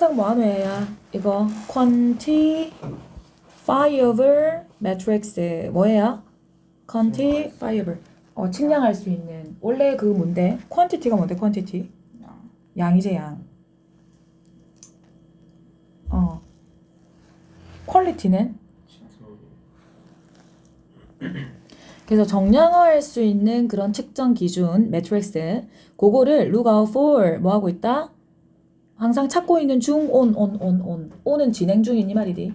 항상 뭐 하는 애야? 이거 quantifiable matrix 뭐예요? quantifiable. 어, 측량할 수 있는. 원래 그 뭔데? quantity가 뭔데? quantity. 양이지 양. 어. 퀄리티는 그래서 정량화할 수 있는 그런 측정 기준 매트릭스 그거를 look out for 뭐 하고 있다? 항상 찾고 있는 중 on on on on on은 진행 이 말이디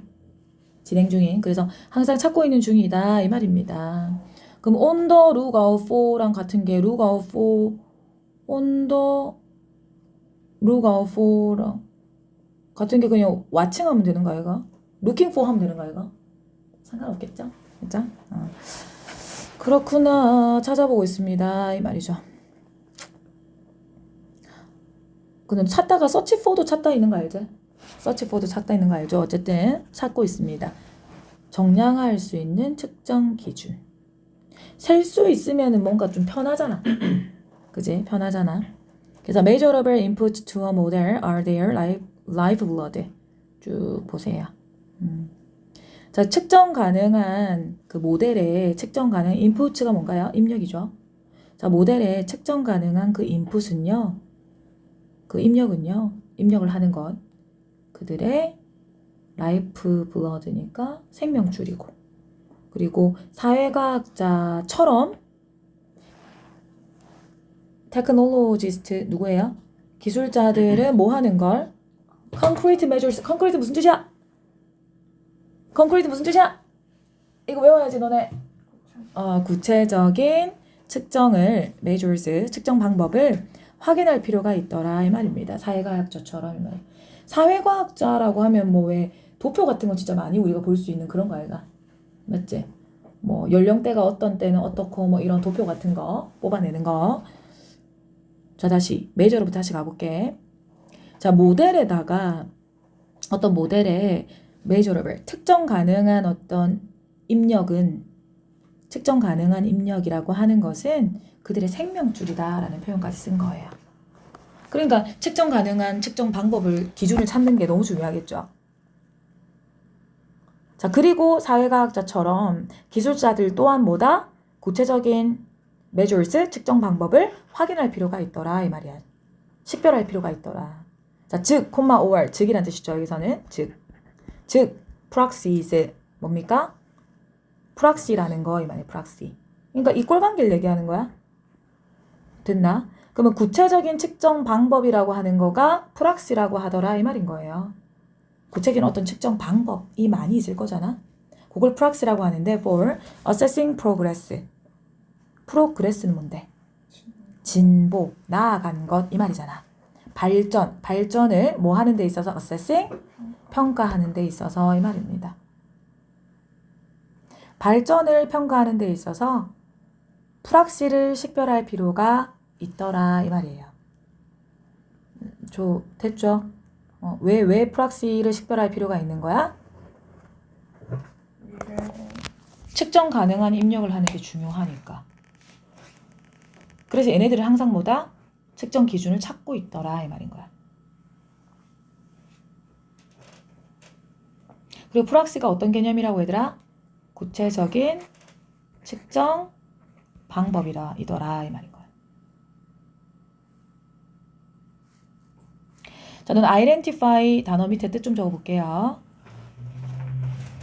진행 중인 그래서 항상 찾고 있는 중이다 이 말입니다. 그럼 on the look out for랑 같은 게 look out for on the look out for랑 같은 게 그냥 watching 하면 되는 거 아이가? looking for 하면 되는 거 아이가? 상관없겠죠? 그죠? 어. 그렇구나 찾아보고 있습니다 이 말이죠. 그럼 찾다가 서치 포도 찾다 있는 거 알죠? 서치 포도 찾다 있는 거 알죠? 어쨌든 찾고 있습니다. 정량할 수 있는 측정 기준. 셀 수 있으면은 뭔가 좀 편하잖아. 그지? 편하잖아. 그래서 measurable input to a model are their live, live blood. 쭉 보세요. 음. 자, 측정 가능한 그 모델의 측정 가능한 인풋가 뭔가요? 입력이죠. 자, 모델의 측정 가능한 그 인풋은요. 그 입력은요. 입력을 하는 것. 그들의 라이프 블러드니까 생명줄이고. 그리고 사회과학자처럼 테크놀로지스트 누구예요? 기술자들은 뭐 하는 걸? concrete measures. concrete 무슨 뜻이야? concrete 무슨 뜻이야? 이거 외워야지 너네. 어, 구체적인 측정을 measures 측정 방법을 확인할 필요가 있더라 이 말입니다. 사회과학자처럼. 사회과학자라고 하면 뭐 왜 도표 같은 거 진짜 많이 우리가 볼 수 있는 그런 거 아이가? 맞지? 뭐 연령대가 어떤 때는 어떻고 뭐 이런 도표 같은 거 뽑아내는 거. 자 다시 메이저로부터 다시 가볼게. 자 모델에다가 어떤 모델에 메이저러블 특정 가능한 어떤 입력은 측정 가능한 입력이라고 하는 것은 그들의 생명줄이다라는 표현까지 쓴 거예요. 그러니까 측정 가능한 측정 방법을 기준을 찾는 게 너무 중요하겠죠. 자, 그리고 사회과학자처럼 기술자들 또한 뭐다? 구체적인 measures 측정 방법을 확인할 필요가 있더라 이 말이야. 식별할 필요가 있더라. 자, 즉, 콤마 or 즉이란 뜻이죠. 여기서는 즉, 즉 proxies 뭡니까? 프락시라는 거 이 말이야. 프락시. 그러니까 이 꼴 관계를 얘기하는 거야. 됐나? 그러면 구체적인 측정 방법이라고 하는 거가 프락시라고 하더라 이 말인 거예요. 구체적인 어떤 측정 방법이 많이 있을 거잖아. 그걸 프락시라고 하는데 for assessing progress. 프로그레스는 뭔데? 진보, 나아간 것 이 말이잖아. 발전, 발전을 뭐 하는 데 있어서 assessing 평가하는 데 있어서 이 말입니다. 발전을 평가하는 데 있어서 프락시를 식별할 필요가 있더라 이 말이에요. 저 됐죠? 어, 왜, 왜 프락시를 식별할 필요가 있는 거야? 측정 가능한 입력을 하는 게 중요하니까. 그래서 얘네들은 항상 뭐다? 측정 기준을 찾고 있더라 이 말인 거야. 그리고 프락시가 어떤 개념이라고 얘들아? 구체적인 측정 방법이라 이더라 이 말인 거야. 자, 는 identify 단어 밑에 뜻 좀 적어볼게요.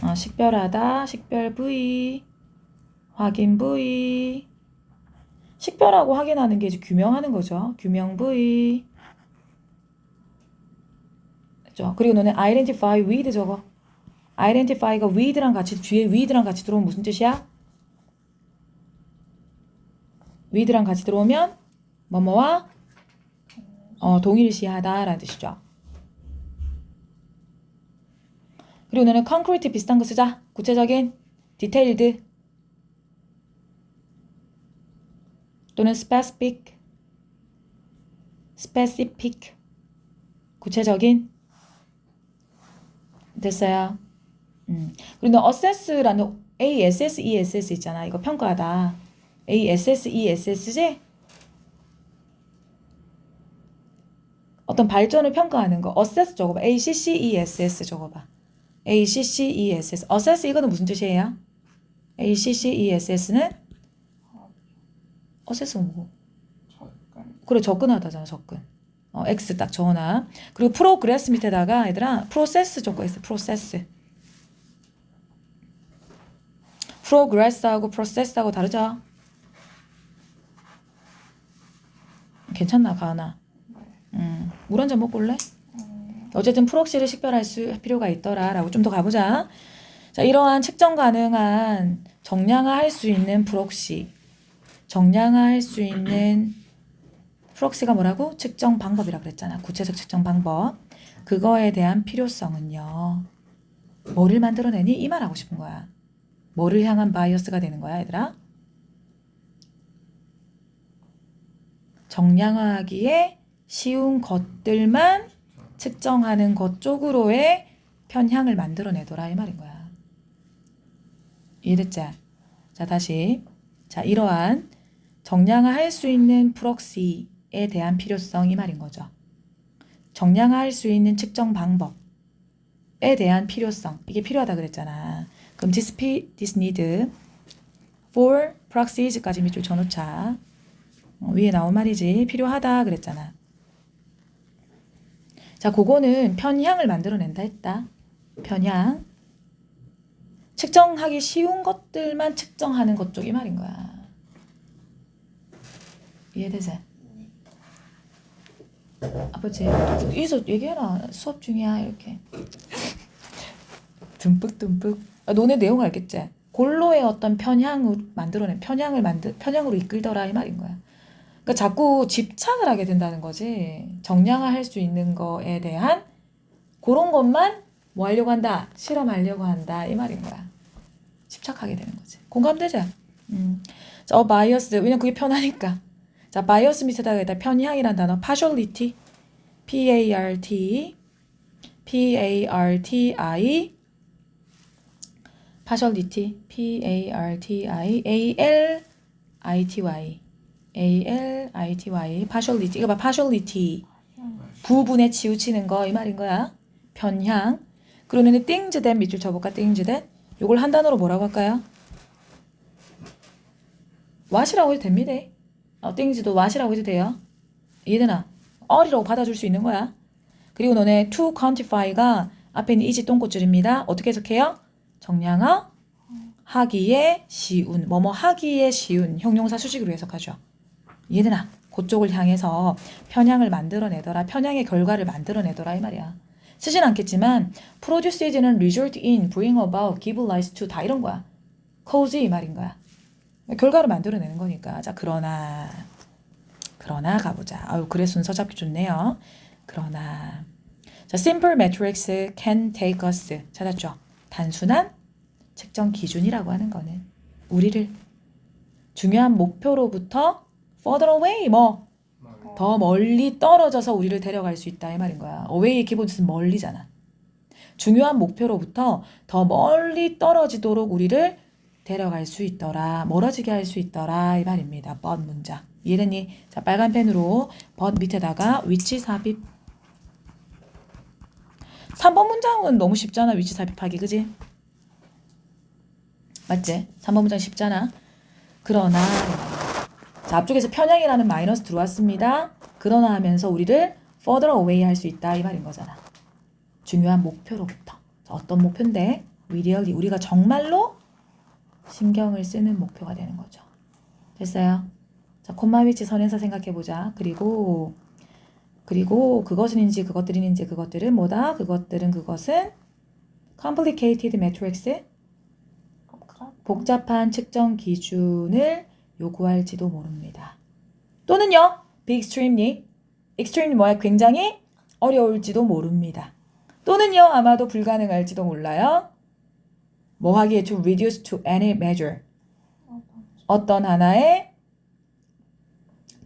어, 식별하다, 식별 부위, 확인 부위. 식별하고 확인하는 게 이제 규명하는 거죠. 규명 부위. 그죠? 그리고 너네 identify with 적어. identify가 with랑 같이 뒤에 with랑 같이 들어오면 무슨 뜻이야? with랑 같이 들어오면 뭐뭐와 어, 동일시하다라는 뜻이죠. 그리고 너는 concrete 비슷한 거 쓰자. 구체적인 detailed 또는 specific specific 구체적인 됐어요. 음. 그리고 너 assess라는 A S S E S S 있잖아. 이거 평가하다. A S S E S S지? 어떤 발전을 평가하는 거 assess 적어봐. A C C E S S 적어봐. A C C E S S. assess 이거는 무슨 뜻이에요? A C C E S S는 assess가 뭐고? 접근 그래 접근하다잖아 접근. 어, X 딱 적어놔. 그리고 프로그레스 밑에다가 얘들아 프로세스 적고 있어. 프로세스. 프로그레스하고 프로세스하고 다르죠? 괜찮나? 음, 물 한 잔 먹고 올래? 어쨌든 프록시를 식별할 수 필요가 있더라라고 좀 더 가보자. 자, 이러한 측정 가능한 정량화할 수 있는 프록시, 정량화할 수 있는 프록시가 뭐라고? 측정 방법이라 그랬잖아. 구체적 측정 방법. 그거에 대한 필요성은요. 뭐를 만들어내니? 이 말하고 싶은 거야. 뭐를 향한 바이어스가 되는 거야, 얘들아? 정량화하기에 쉬운 것들만 측정하는 것 쪽으로의 편향을 만들어내더라 이 말인 거야. 이해됐지? 자 다시 자 이러한 정량화할 수 있는 프록시에 대한 필요성 이 말인 거죠. 정량화할 수 있는 측정 방법에 대한 필요성 이게 필요하다 그랬잖아. 그럼 this, this need for proxies까지 밑줄 쳐놓자. 어, 위에 나온 말이지 필요하다 그랬잖아. 자, 그거는 편향을 만들어낸다 했다. 편향. 측정하기 쉬운 것들만 측정하는 것 쪽이 말인 거야. 이해되지? 아버지, 여기서 얘기해라. 수업 중이야, 이렇게. 듬뿍듬뿍. 아, 너네 내용 알겠지? 골로의 어떤 편향을 만들어낸, 편향을 만들, 편향으로 이끌더라, 이 말인 거야. 그러니까 자꾸 집착을 하게 된다는 거지. 정량화할 수 있는 거에 대한 그런 것만 뭐 하려고 한다? 실험하려고 한다. 이 말인 거야. 집착하게 되는 거지. 공감되죠? 음. 자, 어, 바이어스. 왜냐면 그게 편하니까. 자, 바이어스 밑에다가 일단 편향이란 단어 partiality. P A R T P A R T I partiality P A R T I A L I T Y A L I T Y partiality. 이거 봐 partiality. 부분에 치우치는 거 이 말인 거야. 편향. 그러면 things that 밑줄 쳐볼까? things that? 요걸 한 단어로 뭐라고 할까요? what이라고 해도 됩니다. 어, things도 what이라고 해도 돼요. 이해되나? all이라고 받아줄 수 있는 거야. 그리고 너네 to quantify가 앞에 있는 이지 똥꼬줄입니다. 어떻게 해석해요? 정량화 하기에 쉬운. 뭐뭐 하기에 쉬운. 형용사 수식으로 해석하죠 이해되나? 그쪽을 향해서 편향을 만들어내더라. 편향의 결과를 만들어내더라 이 말이야. 쓰진 않겠지만 produce는 result in, bring about, give rise to 다 이런 거야. cause 이 말인 거야. 결과를 만들어내는 거니까. 자 그러나 그러나 가보자. 아유 그래 순서 잡기 좋네요. 그러나 자 simple metrics can take us 찾았죠? 단순한 측정 기준이라고 하는 거는 우리를 중요한 목표로부터 further away 뭐 더 멀리 떨어져서 우리를 데려갈 수 있다 이 말인 거야. away의 기본 뜻은 멀리잖아. 중요한 목표로부터 더 멀리 떨어지도록 우리를 데려갈 수 있더라. 멀어지게 할 수 있더라 이 말입니다. but 문장. 이해됐니? 자 빨간 펜으로 but 밑에다가 위치 삽입. 3번 문장은 너무 쉽잖아. 위치 삽입하기 그지? 맞지? 3번 문장 쉽잖아. 그러나 자, 앞쪽에서 편향이라는 마이너스 들어왔습니다. 그러나 하면서 우리를 further away 할 수 있다 이 말인 거잖아. 중요한 목표로부터. 자, 어떤 목표인데? We really, 우리가 정말로 신경을 쓰는 목표가 되는 거죠. 됐어요? 자, 콤마 위치 선에서 생각해 보자. 그리고 그리고 그것은인지 그것들인지 그것들은 뭐다? 그것들은 그것은 complicated metrics 복잡한 측정 기준을 요구할지도 모릅니다. 또는요, be extremely, 뭐야? 굉장히 어려울지도 모릅니다. 또는요, 아마도 불가능할지도 몰라요. 뭐 하기에 to reduce to any measure. 어떤 하나의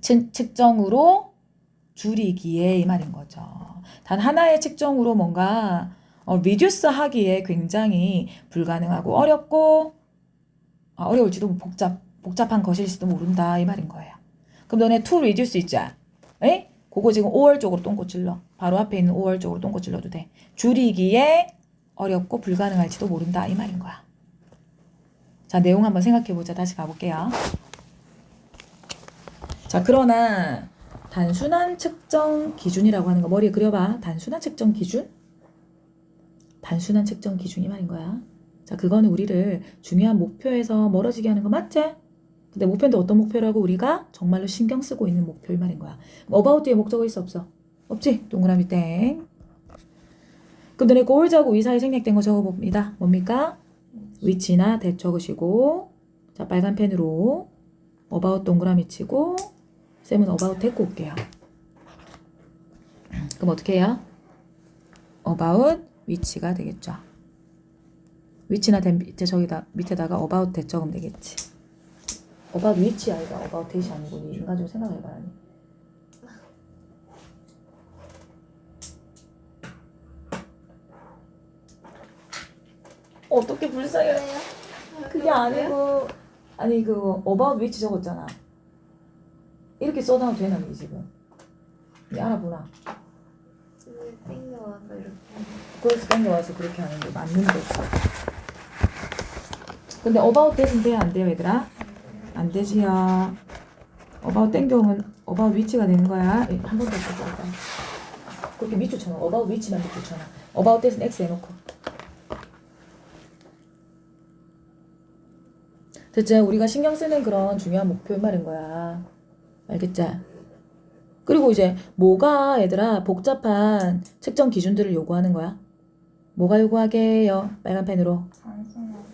측, 측정으로 줄이기에 이 말인 거죠. 단 하나의 측정으로 뭔가 어, reduce 하기에 굉장히 불가능하고 어렵고 아, 어려울지도 복잡 복잡한 것일지도 모른다 이 말인 거예요. 그럼 너네 to reduce 있자. 에? 그거 지금 5월 쪽으로 똥꼬 찔러. 바로 앞에 있는 5월 쪽으로 똥꼬 찔러도 돼. 줄이기에 어렵고 불가능할지도 모른다 이 말인 거야. 자 내용 한번 생각해 보자. 다시 가볼게요. 자 그러나 단순한 측정 기준이라고 하는 거 머리에 그려봐. 단순한 측정 기준? 단순한 측정 기준이 말인 거야. 자 그거는 우리를 중요한 목표에서 멀어지게 하는 거 맞지? 근데 목표인데 어떤 목표라고 우리가 정말로 신경 쓰고 있는 목표일 말인 거야. 어바웃 뒤에 목적어 있어 없어? 없지? 동그라미 땡. 그럼 너네 골자고 이 사이 생략된 거 적어봅니다. 뭡니까? 위치나 대 적으시고 자 빨간 펜으로 어바웃 동그라미 치고 쌤은 어바웃 데리고 올게요. 그럼 어떻게 해요? 어바웃 위치가 되겠죠. 위치나 대 저기다 밑에다가 어바웃 대 적으면 되겠지. 어바웃 위치 아이가 어바웃 대시 아니고 니 인간적으로 생각해봐라. 어떻게 불쌍해? 그래요? 그게 아니고 아니 그 어바웃 위치 적었잖아. 이렇게 써놔도 되나 니 지금? 니 알아보나? 집에 땡겨와서 이렇게 그래서 땡겨와서 그렇게 하는데 맞는데. 근데 어바웃 대신 돼야 안 돼요 얘들아? 안 되지요. 어바웃 땡겨오면 어바웃 위치가 되는 거야. 한 번더 써줘. 그렇게 밑줄 쳐놔. 어바웃 위치만 밑줄 쳐놔. 어바웃 대신 X 해놓고. 됐지? 우리가 신경 쓰는 그런 중요한 목표인 말인 거야. 알겠지? 그리고 이제 뭐가 얘들아 복잡한 측정 기준들을 요구하는 거야? 뭐가 요구하게요? 빨간 펜으로. 단순한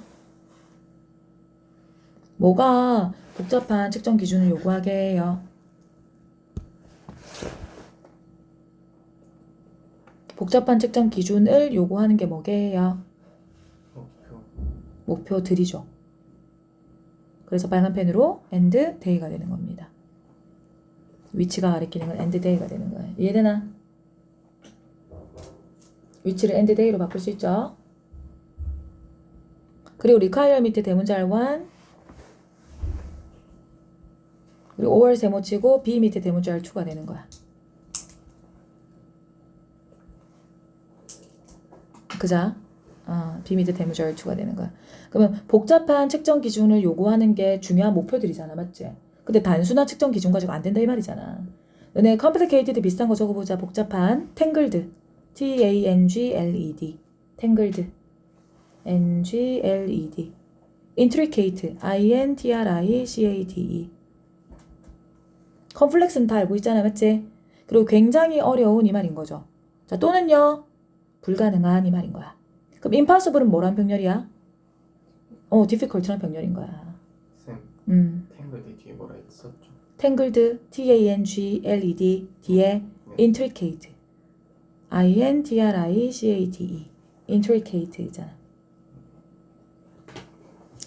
뭐가 복잡한 측정 기준을 요구하게요? 복잡한 측정 기준을 요구하는 게 뭐게요? 목표 목표들이죠. 그래서 빨간 펜으로 and day가 되는 겁니다. 위치가 가리키는 건 and day가 되는 거예요. 이해되나? 위치를 and day로 바꿀 수 있죠. 그리고 require 밑에 대문자 R1 그리고 5월 세모치고 B 밑에 대문자 R2가 되는 거야. 그자? 어, B 밑에 대문자 R2가 되는 거야. 그러면 복잡한 측정 기준을 요구하는 게 중요한 목표들이잖아, 맞지? 근데 단순한 측정 기준 가지고 안 된다 이 말이잖아. 너네 complicated 비슷한 거 적어보자. 복잡한 tangled, T A N G L E D, tangled, N G L E D, intricate, I N T R I C A T E. 컴플렉스는 다 알고 있잖아, 맞지? 그리고 굉장히 어려운 이 말인 거죠. 자, 또는요, 불가능한 이 말인 거야. 그럼 impossible은 뭐란 병렬이야? 어, difficult란 병렬인 거야. 쌤 음, 탱글드 뒤에 뭐라 했었죠? tangled, T-A-N-G-L-E-D 뒤에 intricate, I-N-T-R-I-C-A-T-E, intricate잖아.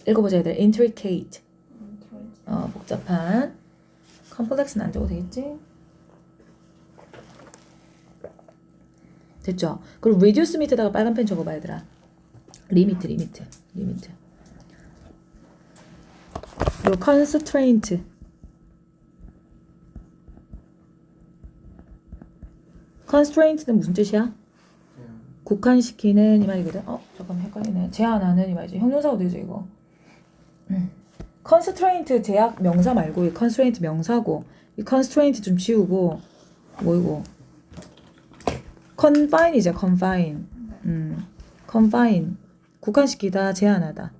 읽어보자 얘들. intricate, 어, 복잡한. Complex는 안 적어도 되겠지? 됐죠? 그리고 reduce 밑에다가 빨간 펜 적어봐 얘들아. 리미트, 리미트, 리미트. 그리고 constraint. constraint는 무슨 뜻이야? 국한시키는 이 말이거든. 어, 잠깐 헷갈리네. 제한하는 이 말이지. 형용사가 되죠 이거. 음. Constraint 제약 명사 말고 이 constraint 명사고 이 constraint 좀 지우고 뭐이고 confine이죠 confine. 음, confine 국한시키다 제한하다.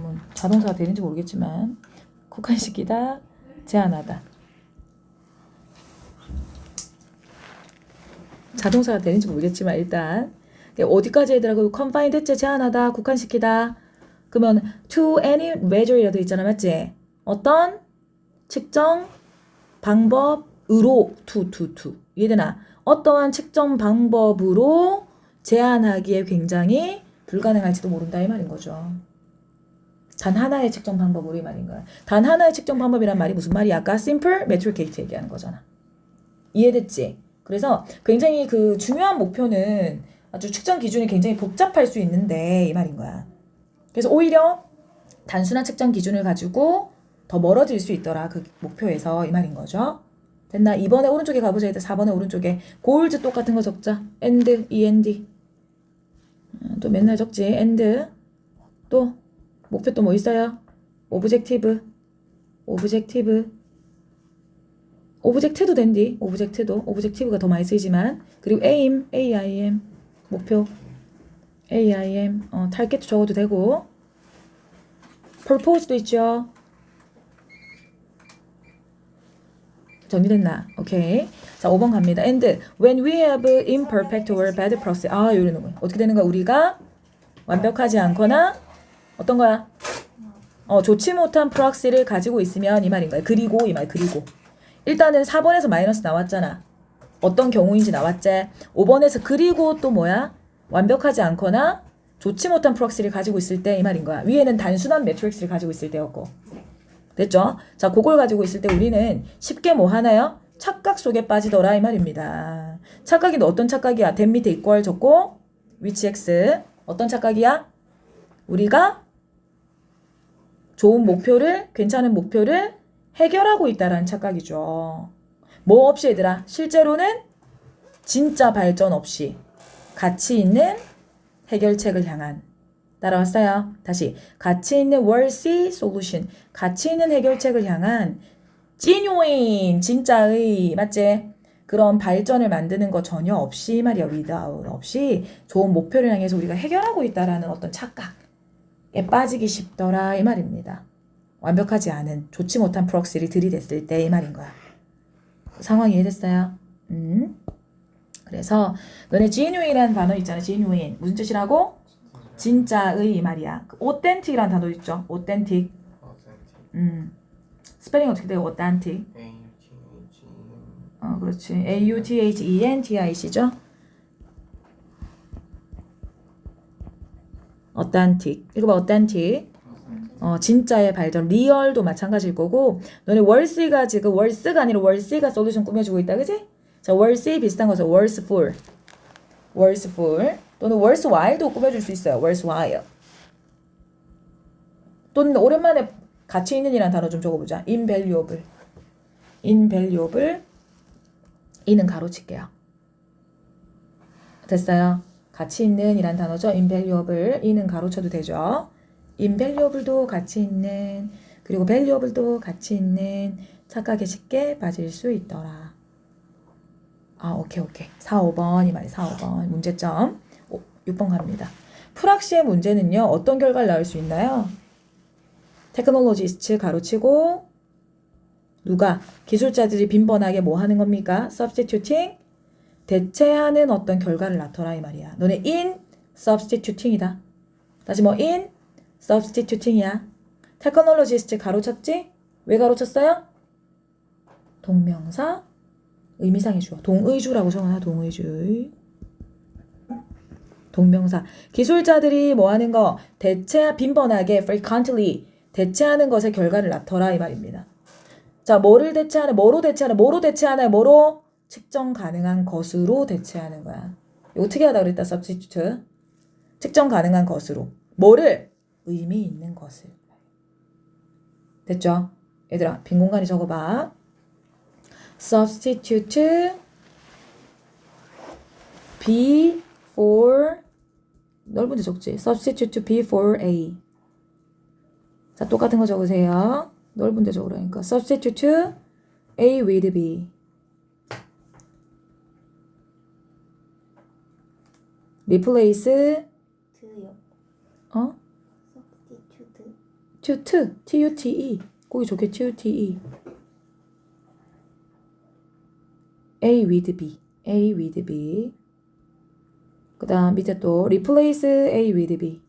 뭐 자동사가 되는지 모르겠지만 국한시키다 제한하다. 자동사가 되는지 모르겠지만 일단 어디까지 얘들하고 confine 대체 제한하다 국한시키다 그러면 to any measure이라도 있잖아 맞지? 어떤 측정 방법으로 to to to 이해되나? 어떠한 측정 방법으로 제한하기에 굉장히 불가능할지도 모른다 이 말인 거죠. 단 하나의 측정 방법으로 이 말인 거야. 단 하나의 측정 방법이란 말이 무슨 말이야? 아까 simple metricate 얘기하는 거잖아. 이해됐지? 그래서 굉장히 그 중요한 목표는 아주 측정 기준이 굉장히 복잡할 수 있는데 이 말인 거야. 그래서 오히려 단순한 측정 기준을 가지고 더 멀어질 수 있더라. 그 목표에서 이 말인 거죠. 됐나? 2번에 오른쪽에 가보자. 일단 4번에 오른쪽에 골즈 똑같은 거 적자. and, end. 어, 또 맨날 적지. and. 또 목표 또 뭐 있어요? 오브젝티브. 오브젝티브. 오브젝트도 된디. 오브젝트도. 오브젝티브가 더 많이 쓰이지만. 그리고 aim, aim. 목표. aim. 어, 타겟도 적어도 되고. purpose도 있죠. 정리됐나? 오케이. 자, 5번 갑니다. And when we have imperfect or bad process. 아, 이러는 거야. 어떻게 되는 거야? 우리가 완벽하지 않거나 어떤 거야? 어, 좋지 못한 프락시를 가지고 있으면 이 말인 거야. 그리고 이 말 그리고. 일단은 4번에서 마이너스 나왔잖아. 어떤 경우인지 나왔지. 5번에서 그리고 또 뭐야? 완벽하지 않거나 좋지 못한 프락시를 가지고 있을 때 이 말인 거야. 위에는 단순한 매트릭스를 가지고 있을 때였고. 됐죠? 자, 그걸 가지고 있을 때 우리는 쉽게 뭐 하나요? 착각 속에 빠지더라 이 말입니다. 착각이 어떤 착각이야? 된 밑에 이퀄 적고 위치 x 어떤 착각이야? 우리가 좋은 목표를 괜찮은 목표를 해결하고 있다라는 착각이죠. 뭐 없이 얘들아? 실제로는 진짜 발전 없이 가치 있는 해결책을 향한 따라왔어요. 다시 가치 있는 worthy solution 가치 있는 해결책을 향한 genuine 진짜의 맞지? 그런 발전을 만드는 거 전혀 없이 말이야 without 없이 좋은 목표를 향해서 우리가 해결하고 있다라는 어떤 착각에 빠지기 쉽더라 이 말입니다. 완벽하지 않은 좋지 못한 프록시를 들이댔을 때 이 말인 거야. 상황이 이해됐어요? 음. 그래서 너네 genuine이라는 단어 있잖아. genuine 무슨 뜻이라고? 진짜의 이 말이야. authentic이라는 단어 있죠. authentic. 음. 스펠링 어떻게 돼요? authentic. A U T H 어, 그렇지. A U T H E N T I C죠. authentic. 이거 봐, authentic. 어, 진짜의 발전, 리얼도 마찬가지일 거고, 너네 월스가 지금 월스가 아니라 월스가 솔루션 꾸며주고 있다, 그지? 자, 월스 비슷한 거죠. 월스풀, 월스풀 또는 월스와일도 꾸며줄 수 있어요. 월스와일. 또는 오랜만에 가치 있는이라는 단어 좀 적어보자. invaluable, invaluable. 이는 가로칠게요. 됐어요. 가치 있는 이란 단어죠. invaluable. 이는 가로쳐도 되죠. Invaluable도 가치 있는 그리고 valuable도 가치 있는 착각에 쉽게 빠질 수 있더라. 아, 오케이, 오케이. 4, 5번 이 말이 4, 5번 문제점. 오, 6번 갑니다. 프락시의 문제는요. 어떤 결과를 낳을 수 있나요? 테크놀로지스트 가로치고 누가 기술자들이 빈번하게 뭐 하는 겁니까? substituting 대체하는 어떤 결과를 낳더라 이 말이야. 너네 in substituting이다. 다시 뭐 in substituting이야. 테크놀로지스트 가로쳤지? 왜 가로쳤어요? 동명사 의미상의 주어. 동의주라고 적어놔. 동의주. 동명사. 기술자들이 뭐 하는 거 대체 빈번하게 frequently 대체하는 것의 결과를 낳더라 이 말입니다. 자, 뭐를 대체하는 뭐로 대체하는 뭐로 대체하나요? 뭐로 측정 가능한 것으로 대체하는 거야. 이거 특이하다 그랬다. substitute. 측정 가능한 것으로. 뭐를 의미 있는 것을. 됐죠? 얘들아, 빈 공간에 적어봐. substitute B for 넓은 데 적지. substitute B for A. 자, 똑같은 거 적으세요. 넓은 데 적으라니까. substitute A with B. replace 드요. 어? Substitute. tute e 거기 좋게 t u t e A with B A with B 그 다음 밑에 또 replace A with B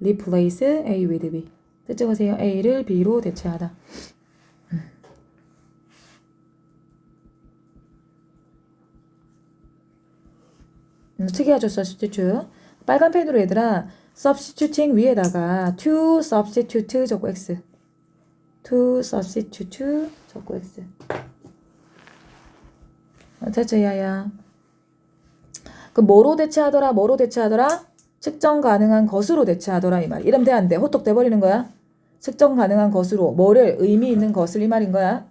replace A with B 뜻 적으세요 A를 B로 대체하다 음, 특이하죠 substitute 빨간 펜으로 얘들아 substituting 위에다가 to substitute 적고 x to substitute 적고 x 어, 됐죠 야야 그 뭐로 대체하더라 뭐로 대체하더라 측정 가능한 것으로 대체하더라 이 말. 이러면 돼 안 돼? 호떡 돼버리는 거야. 측정 가능한 것으로 뭐를 의미 있는 것을 이 말인 거야.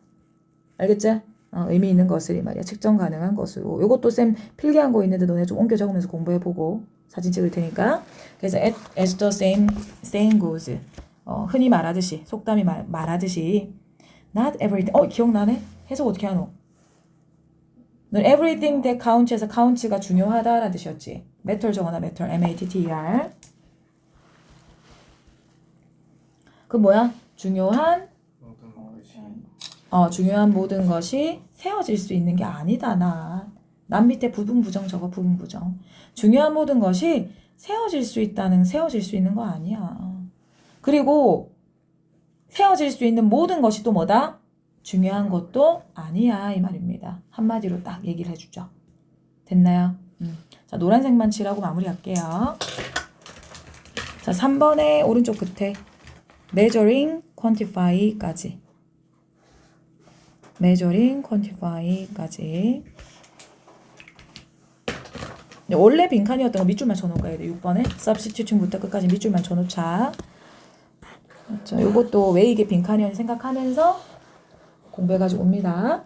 알겠지? 어, 의미 있는 것을 이 말이야. 측정 가능한 것으로. 요것도 쌤 필기한 거 있는데 너네 좀 옮겨 적으면서 공부해보고 사진 찍을 테니까. 그래서 as, the same saying goes. 어, 흔히 말하듯이 속담이 말, 말하듯이 not everything. 어 기억나네? 해석 어떻게 하노? 넌 everything that counts에서 counts가 중요하다라는 뜻이었지. matter 적어놔 matter m a t t e r. 그 뭐야? 중요한 어, 중요한 모든 것이 세워질 수 있는 게 아니다, 나. 남 밑에 부분 부정 적어, 부분 부정. 중요한 모든 것이 세워질 수 있다는, 세워질 수 있는 거 아니야. 그리고 세워질 수 있는 모든 것이 또 뭐다? 중요한 것도 아니야, 이 말입니다. 한마디로 딱 얘기를 해주죠. 됐나요? 음. 자, 노란색만 칠하고 마무리할게요. 자, 3번의 오른쪽 끝에 measuring, quantify까지. measuring, quantify까지. 네, 원래 빈칸이었던 거 밑줄만 쳐놓을까요? 6번에 substituting부터 끝까지 밑줄만 쳐놓자. 자, 요것도 왜 이게 빈칸이었는지 생각하면서 공부해가지고 옵니다.